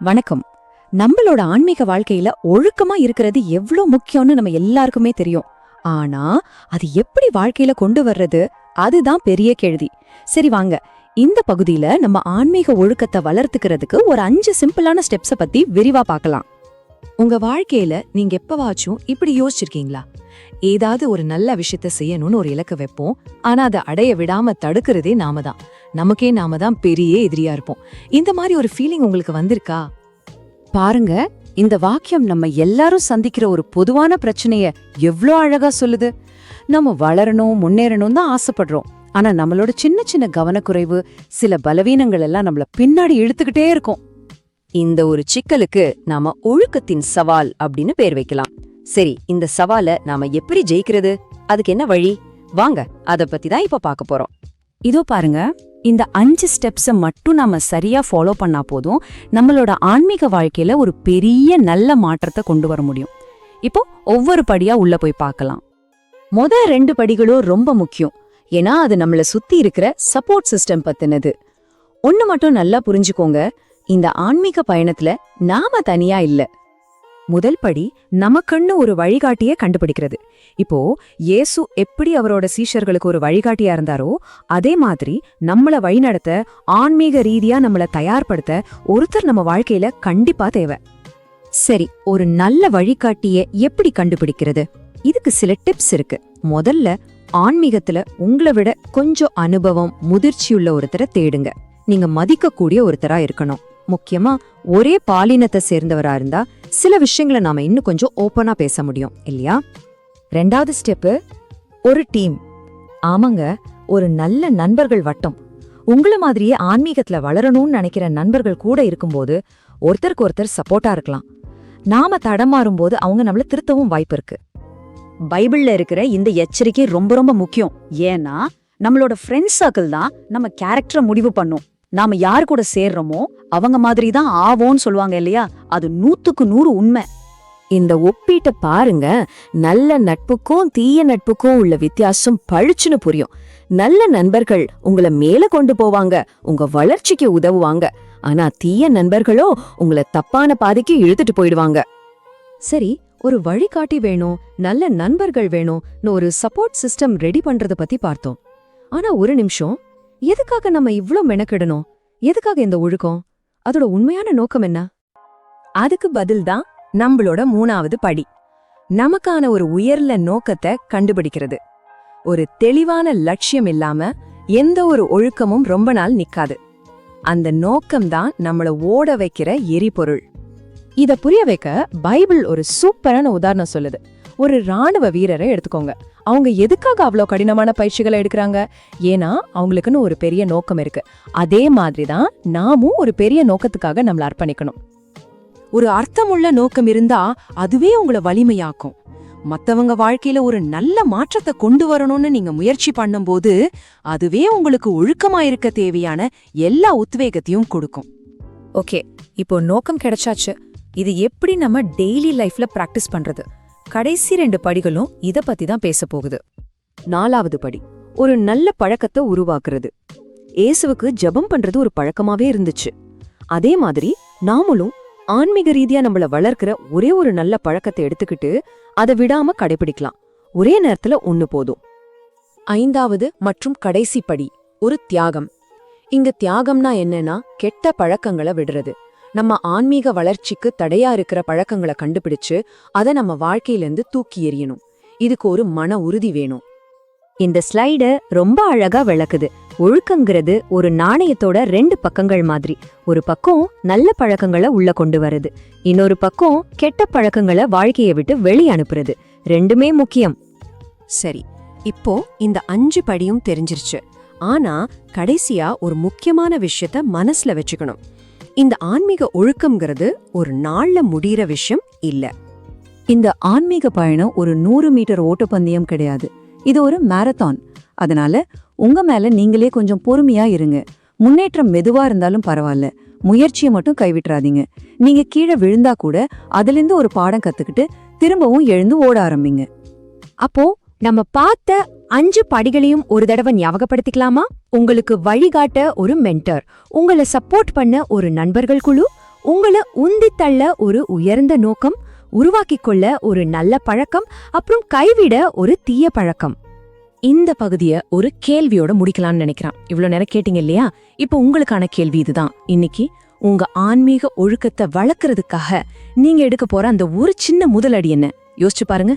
வணக்கம். நம்மளோட ஆன்மீக வாழ்க்கையில ஒழுக்கமா இருக்கிறது எவ்ளோ முக்கியம்னு நம்ம எல்லாருக்குமே தெரியும். ஆனா அது எப்படி வாழ்க்கையில கொண்டு வர்றது? அதுதான் பெரிய கேள்வி. சரி வாங்க. இந்த பகுதியில நம்ம ஆன்மீக ஒழுக்கத்தை வளர்த்துக்கிறதுக்கு ஒரு அஞ்சு சிம்பிளான ஸ்டெப்ஸ பத்தி விரிவா பார்க்கலாம். உங்க வாழ்க்கையில நீங்க எப்பவாச்சும் இப்படி யோசிச்சிருக்கீங்களா? ஏதாவது ஒரு நல்ல விஷயத்த செய்யணும்னு ஒரு இலக்க வைப்போம். ஆனா அதை அடைய விடாம தடுக்கிறதே நாம தான். நமக்கே நாம தான் பெரிய எதிரியா இருப்போம். இந்த மாதிரி ஒரு ஃபீலிங் உங்களுக்கு வந்திருக்கா? பாருங்க இந்த வாக்கியம் நம்ம எல்லாரும் சந்திக்கிற ஒரு பொதுவான பிரச்சனைய எவ்ளோ அழகா சொல்லுது. நம்ம வளரணும் முன்னேறணும் தான் ஆசைப்படுறோம். ஆனா நம்மளோட சின்ன சின்ன கவனக்குறைவு சில பலவீனங்கள் எல்லாம் நம்மள பின்னாடி இழுத்துக்கிட்டே இருக்கும். இந்த ஒரு சிக்கலுக்கு நாம ஒழுக்கத்தின் சவால் அப்படின்னு பேர் வைக்கலாம். சரி இந்த சவால நாம எப்படி ஜெயிக்கிறது? அதுக்கு என்ன வழி? வாங்க அத பத்தி தான் இப்ப பார்க்க போறோம். இதோ பாருங்க. இந்த அஞ்சு ஸ்டெப்ஸ மட்டும் நாம சரியா ஃபாலோ பண்ணா போதும் நம்மளோட ஆன்மீக வாழ்க்கையில ஒரு பெரிய நல்ல மாற்றத்தை கொண்டு வர முடியும். இப்போ ஒவ்வொரு படியா உள்ள போய் பார்க்கலாம். முத ரெண்டு படிகளும் ரொம்ப முக்கியம். ஏன்னா அது நம்மள சுத்தி இருக்கிற சப்போர்ட் சிஸ்டம் பத்தினது. ஒண்ணு மட்டும் நல்லா புரிஞ்சுக்கோங்க. இந்த ஆன்மீக பயணத்துல நாம தனியா இல்ல. முதல் படி நமக்குன்னு ஒரு வழிகாட்டிய கண்டுபிடிக்கிறது. இப்போ இயேசு எப்படி அவரோட சீஷர்களுக்கு ஒரு வழிகாட்டியா இருந்தாரோ அதே மாதிரி நம்மள வழிநடத்த ஆன்மீக ரீதியா நம்மள தயார்படுத்த ஒருத்தர் நம்ம வாழ்க்கையில கண்டிப்பா தேவை. சரி ஒரு நல்ல வழிகாட்டிய எப்படி கண்டுபிடிக்கிறது? இதுக்கு சில டிப்ஸ் இருக்கு. முதல்ல ஆன்மீகத்துல உங்களை விட கொஞ்சம் அனுபவம் முதிர்ச்சியுள்ள ஒருத்தரை தேடுங்க. நீங்க மதிக்கக்கூடிய ஒருத்தரா இருக்கணும். முக்கியமா ஒரே பாலினத்தை சேர்ந்தவரா இருந்தா சில விஷயங்களை நாம இன்னும் கொஞ்சம் ஓப்பனா பேச முடியும் இல்லையா? ரெண்டாவது ஸ்டெப்பு ஒரு டீம். ஆமாங்க ஒரு நல்ல நண்பர்கள் வட்டம். உங்கள மாதிரியே ஆன்மீகத்துல வளரணும்னு நினைக்கிற நண்பர்கள் கூட இருக்கும்போது ஒருத்தருக்கு ஒருத்தர் சப்போர்ட்டா இருக்கலாம். நாம தடமாறும் போது அவங்க நம்மள திருத்தவும் வாய்ப்பு இருக்கு. பைபிள்ல இருக்கிற இந்த எச்சரிக்கை ரொம்ப ரொம்ப முக்கியம். ஏன்னா நம்மளோட ஃப்ரெண்ட்ஸ் சர்க்கிள் தான் நம்ம கேரக்டரை முடிவு பண்ணும். நாம யார் கூட சேர்றோமோ அவங்க மாதிரி தான் ஆவோன்னு சொல்லுவாங்க இல்லையா? அது நூத்துக்கு நூறு உண்மை. இந்த ஒப்பீட்டை பாருங்க நல்ல நட்புக்கும் தீய நட்புக்கும் உள்ள வித்தியாசம் பளிச்சுன்னு புரியும். நல்ல நண்பர்கள் உங்கள மேல கொண்டு போவாங்க உங்க வளர்ச்சிக்கு உதவுவாங்க. ஆனா தீய நண்பர்களோ உங்கள தப்பான பாதைக்கு இழுத்துட்டு போயிடுவாங்க. சரி ஒரு வழிகாட்டி வேணும் நல்ல நண்பர்கள் வேணும்னு ஒரு சப்போர்ட் சிஸ்டம் ரெடி பண்றத பத்தி பார்த்தோம். ஆனா ஒரு நிமிஷம் எதுக்காக நம்ம இவ்ளோ மெனக்கிடணும்? எதுக்காக இந்த ஒழுக்கம்? அதோட உண்மையான நோக்கம் என்ன? அதுக்கு பதில்தான் நம்மளோட மூணாவது படி. நமக்கான ஒரு உயர்ல நோக்கத்தை கண்டுபிடிக்கிறது. ஒரு தெளிவான லட்சியம் இல்லாம எந்த ஒரு ஒழுக்கமும் ரொம்ப நாள் நிக்காது. அந்த நோக்கம்தான் நம்மள ஓட வைக்கிற எரிபொருள். இத புரிய வைக்க பைபிள் ஒரு சூப்பரான உதாரணம் சொல்லுது. ஒரு ராணுவ வீரரை எடுத்துக்கோங்க. அவங்க எதுக்காக அவ்வளோ கடினமான பயிற்சிகளை எடுக்கிறாங்க? ஏன்னா அவங்களுக்குன்னு ஒரு பெரிய நோக்கம் இருக்கு. அதே மாதிரி தான் நாமும் ஒரு பெரிய நோக்கத்துக்காக நம்மள அர்ப்பணிக்கணும். ஒரு அர்த்தமுள்ள நோக்கம் இருந்தா அதுவே உங்களை வலிமையாக்கும். மத்தவங்க வாழ்க்கையில ஒரு நல்ல மாற்றத்தை கொண்டு வரணும்னு நீங்க முயற்சி பண்ணும்போது அதுவே உங்களுக்கு ஒழுக்கமா இருக்க தேவையான எல்லா உத்வேகத்தையும் கொடுக்கும். ஓகே இப்போ நோக்கம் கிடைச்சாச்சு. இது எப்படி நம்ம டெய்லி லைஃப்ல பிராக்டிஸ் பண்றது? கடைசி ரெண்டு படிகளும் இத பத்தி தான் பேச போகுது. நாலாவது படி ஒரு நல்ல பழக்கத்தை உருவாக்குறது. இயேசுவுக்கு ஜெபம் பண்றது ஒரு பழக்கமாவே இருந்துச்சு. அதே மாதிரி நாமளும் ஆன்மீக ரீதியா நம்மள வளர்க்கிற ஒரே ஒரு நல்ல பழக்கத்தை எடுத்துக்கிட்டு அதை விடாம கடைபிடிக்கலாம். ஒரே நேரத்துல ஒண்ணு போதும். ஐந்தாவது மற்றும் கடைசி படி ஒரு தியாகம். இங்க தியாகம்னா என்னன்னா கெட்ட பழக்கங்களை விடுறது. நம்ம ஆன்மீக வளர்ச்சிக்கு தடையா இருக்கிற பழக்கங்களை கண்டுபிடிச்சு அதை நம்ம வாழ்க்கையிலிருந்து தூக்கி எறியணும். இதுக்கு ஒரு மன உறுதி வேணும். இந்த ஸ்லைடு ரொம்ப அழகா விளக்குது. ஒழுக்கங்கிறது ஒரு நாணயத்தோட ரெண்டு பக்கங்கள் மாதிரி. ஒரு பக்கம் நல்ல பழக்கங்களை உள்ள கொண்டு வருது. இன்னொரு பக்கம் கெட்ட பழக்கங்களை வாழ்க்கையை விட்டு வெளிய அனுப்புறது. ரெண்டுமே முக்கியம். சரி இப்போ இந்த அஞ்சு படியும் தெரிஞ்சிருச்சு. ஆனா கடைசியா ஒரு முக்கியமான விஷயத்த மனசுல வச்சுக்கணும். இந்த ஆன்மீக ஒழுக்கம்ங்கிறது ஒரு நாள்ல முடிகிற விஷயம் இல்ல. இந்த ஆன்மீக பயணம் ஒரு நூறு மீட்டர் ஓட்டப்பந்தயம் கிடையாது. இது ஒரு மாரத்தான் அதனால உங்க மேல நீங்களே கொஞ்சம் பொறுமையா இருங்க. முன்னேற்றம் மெதுவா இருந்தாலும் பரவாயில்ல. முயற்சியை மட்டும் கைவிட்டுறாதீங்க. நீங்க கீழே விழுந்தா கூட அதிலிருந்து ஒரு பாடம் கத்துக்கிட்டு திரும்பவும் எழுந்து ஓட ஆரம்பிங்க. அப்போ நம்ம பார்த்த அஞ்சு படிகளையும் ஒரு தடவை ஞாபகப்படுத்திக்கலாமா? உங்களுக்கு வழிகாட்ட ஒரு மென்டர் உங்களை சப்போர்ட் பண்ண ஒரு நண்பர்கள் குழு உங்களை உந்தித்தள்ள ஒரு உயர்ந்த நோக்கம் உருவாக்கிக் கொள்ள ஒரு நல்ல பழக்கம் அப்புறம் கைவிட ஒரு தீய பழக்கம். இந்த பகுதிய ஒரு கேள்வியோட முடிக்கலாம்னு நினைக்கிறான். இவ்ளோ நேரம் கேட்டீங்க இல்லையா? இப்போ உங்களுக்கான கேள்வி இதுதான். இன்னைக்கு உங்க ஆன்மீக ஒழுக்கத்தை வளர்க்கறதுக்காக நீங்க எடுக்க போற அந்த ஒரு சின்ன முதலடி என்ன? யோசிச்சு பாருங்க.